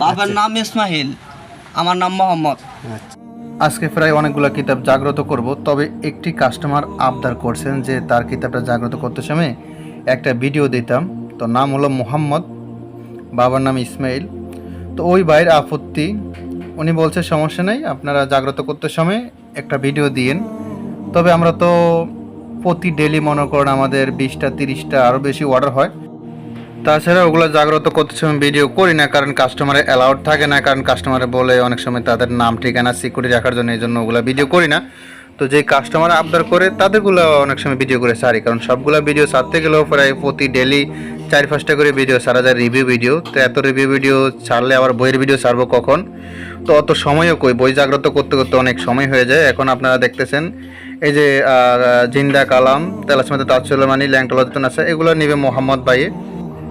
বাবার নাম ইসমাহিল আমার নাম মোহাম্মদ। আজকে প্রায় অনেকগুলো কিতাব জাগ্রত করব তবে একটি কাস্টমার আবদার করছেন যে তার কিতাবটা জাগ্রত করতে সময় একটা ভিডিও দিতাম তো নাম হলো মোহাম্মদ বাবার নাম ইসমাইল। তো ওই ভাইয়ের আপত্তি উনি বলছে সমস্যা নেই আপনারা জাগ্রত করতে সময় একটা ভিডিও দিয়েন। তবে আমরা তো প্রতি ডেলি মনে করেন আমাদের বিশটা তিরিশটা আরও বেশি অর্ডার হয়। তাছাড়া ওগুলো জাগ্রত করতে সময় ভিডিও করি না, কারণ কাস্টমারে অ্যালাউড থাকে না, কারণ কাস্টমারে বলে অনেক সময় তাদের নাম, ঠিকানা সিকিউরিটি রাখার জন্য এই জন্য ওগুলো ভিডিও করি না। তো যে কাস্টমার আবদার করে, তাদেরগুলো অনেক সময় ভিডিও করে সারি কারণ সবগুলো ভিডিও সারতে গেলেও প্রায় প্রতি ডেলি চার পাঁচটা করে ভিডিও সারা যায় রিভিউ ভিডিও তো এত রিভিউ ভিডিও ছাড়লে আবার বইয়ের ভিডিও ছাড়বো কখন? তো অত সময়ও কই? বই জাগ্রত করতে করতে অনেক সময় হয়ে যায়। এখন আপনারা দেখতেছেন, এই যে জিন্দা কালাম, তেলাসমাতে তাজসুলমানি ল্যাংটলাতন আছে, এগুলো নিবে মোহাম্মদ ভাইয়ে।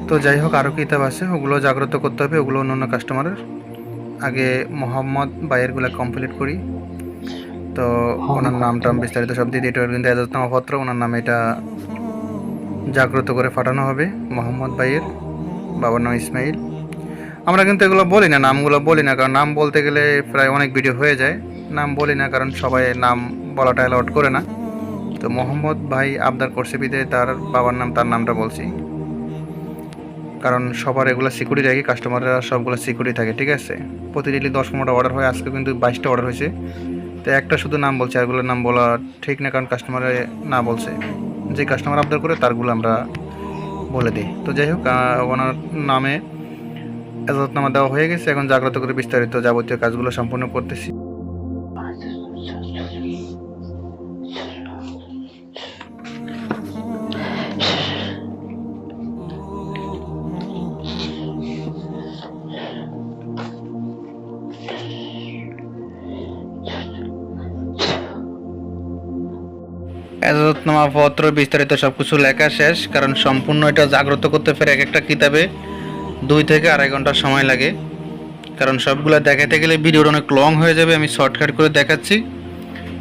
তো যাই হোক আরও কিতাব আছে ওগুলো জাগ্রত করতে হবে ওগুলো অন্য অন্য কাস্টমারের আগে মোহাম্মদ বাইয়েরগুলো কমপ্লিট করি। তো ওনার নাম টাম বিস্তারিত সব দিয়ে দিতে কিন্তু এজাজনামাপত্র ওনার নামে এটা জাগ্রত করে পাঠানো হবে মোহাম্মদ ভাইয়ের। বাবার নাম ইসমাইল। আমরা কিন্তু এগুলো বলি না নামগুলো বলি না কারণ নাম বলতে গেলে প্রায় অনেক ভিডিও হয়ে যায়। নাম বলি না কারণ সবাই নাম বলাটা অ্যালাউড করে না। তো মোহাম্মদ ভাই আবদার করছে বিদে তার বাবার নাম তার নামটা বলছি। কারণ সবার এগুলো সিকিউরিটি রাখি কাস্টমাররা সবগুলো সিকিউরিটি থাকে, ঠিক আছে? প্রতিদিনই দশ পনেরোটা অর্ডার হয়, আজকে কিন্তু বাইশটা অর্ডার হয়েছে। তো একটা শুধু নাম বলছে আরগুলোর নাম বলা ঠিক না, কারণ কাস্টমারে না বলছে। যে কাস্টমার আবদার করে, তারগুলো আমরা বলে দিই। তো যাই হোক ওনার নামে এজাজতনামা দেওয়া হয়ে গেছে। এখন জাগ্রত করে বিস্তারিত যাবতীয় কাজগুলো সম্পূর্ণ করতেছি। এজাজতনামা পত্র বিস্তারিত সব কিছু লেখা শেষ, কারণ সম্পূর্ণ এটা জাগ্রত করতে ফের এক একটা কিতাবে দুই থেকে আড়াই ঘণ্টা সময় লাগে। কারণ সবগুলো দেখাতে গেলে ভিডিওটা অনেক লং হয়ে যাবে, আমি শর্টকাট করে দেখাচ্ছি।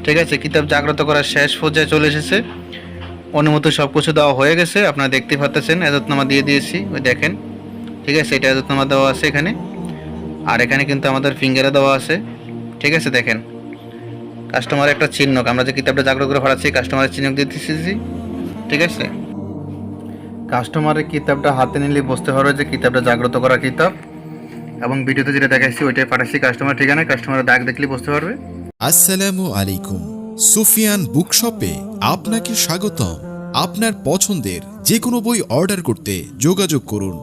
ঠিক আছে, কিতাব জাগ্রত করার শেষ পর্যায়ে চলে এসেছে। অনুমতি সব কিছু দেওয়া হয়ে গেছে, আপনারা দেখতে পাচ্ছেন এজাজতনামা দিয়ে দিয়েছি, ওই দেখেন। ঠিক আছে, এটা এজাজতনামা দেওয়া আছে এখানে। আর এখানে কিন্তু আমাদের ফিঙ্গারে দেওয়া আছে। ঠিক আছে, দেখেন। কাস্টমার একটা চিহ্নক আমরা যে কিতাবটা জাগ্রত করে ফেলাচ্ছি কাস্টমারের চিহ্নক দিতেছি ঠিক আছে? কাস্টমারের কিতাবটা হাতে নিলে বুঝতে পারবে যে কিতাবটা জাগ্রত করা কিতাব। এবং ভিডিওতে যেটা দেখাচ্ছি ওইটাই পাঠাচ্ছি কাস্টমার ঠিকানায়। কাস্টমারের দাগ দেখলে বুঝতে পারবে। আসসালামু আলাইকুম। সুফিয়ান বুকশপে আপনাকে স্বাগতম। আপনার পছন্দের যে কোনো বই অর্ডার করতে যোগাযোগ করুন।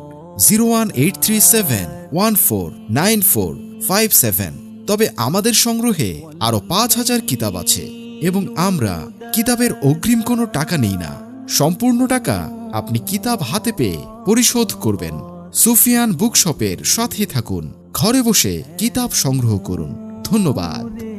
Zero one eight three seven one four nine four five seven. তবে আমাদের সংগ্রহে আরও পাঁচ হাজার কিতাব আছে এবং আমরা কিতাবের অগ্রিম কোনো টাকা নেই না। সম্পূর্ণ টাকা আপনি কিতাব হাতে পেয়ে পরিশোধ করবেন। সুফিয়ান বুকশপের সাথে থাকুন। ঘরে বসে কিতাব সংগ্রহ করুন। ধন্যবাদ।